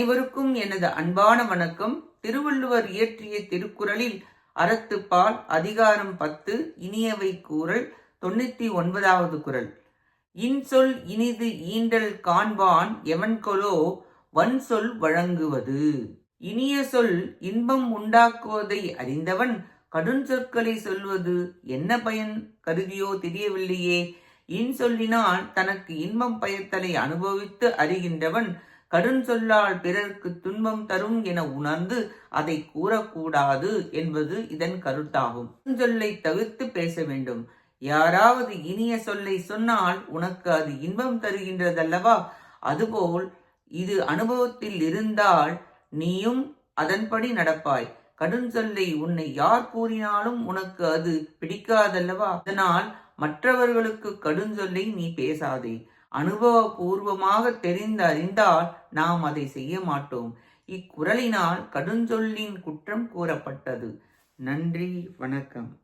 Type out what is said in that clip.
அனைவருக்கும் எனது அன்பான வணக்கம். திருவள்ளுவர் இயற்றிய திருக்குறளில் அறத்துப்பால் அதிகாரம் பத்து இனியவை கூறல் தொண்ணூத்தி ஒன்பதாவது குரல் இன்சொல் இனிது ஈண்டல் காண்பான் எவன்கொலோ வன்சொல் வழங்குவது. இனிய சொல் இன்பம் உண்டாக்குவதை அறிந்தவன் கடும் சொற்களை சொல்வது. என்ன பயன்? கருதியோ தெரியவில்லையே. இன்சொல்லினால் தனக்கு இன்பம் பயத்தலை அனுபவித்து அறிகின்றவன் கடுஞ்சொல்லால் பிறர்க்கு துன்பம் தரும் என உணர்ந்து அதை கூறக்கூடாது என்பது இதன் கருத்தாகும். சொல்லை தவிர்த்து பேச வேண்டும். யாராவது இனிய சொல்லை சொன்னால் உனக்கு அது இன்பம் தருகின்றதல்லவா? அதுபோல் இது அனுபவத்தில் இருந்தால் நீயும் அதன்படி நடப்பாய். கடுஞ்சொல்லை உன்னை யார் கூறினாலும் உனக்கு அது பிடிக்காதல்லவா? அதனால் மற்றவர்களுக்கு கடுஞ்சொல்லை நீ பேசாதே. அனுபவபூர்வமாக தெரிந்து அறிந்தால் நாம் அதை செய்ய மாட்டோம். இக்குரலினால் கடுஞ்சொல்லின் குற்றம் கூறப்பட்டது. நன்றி வணக்கம்.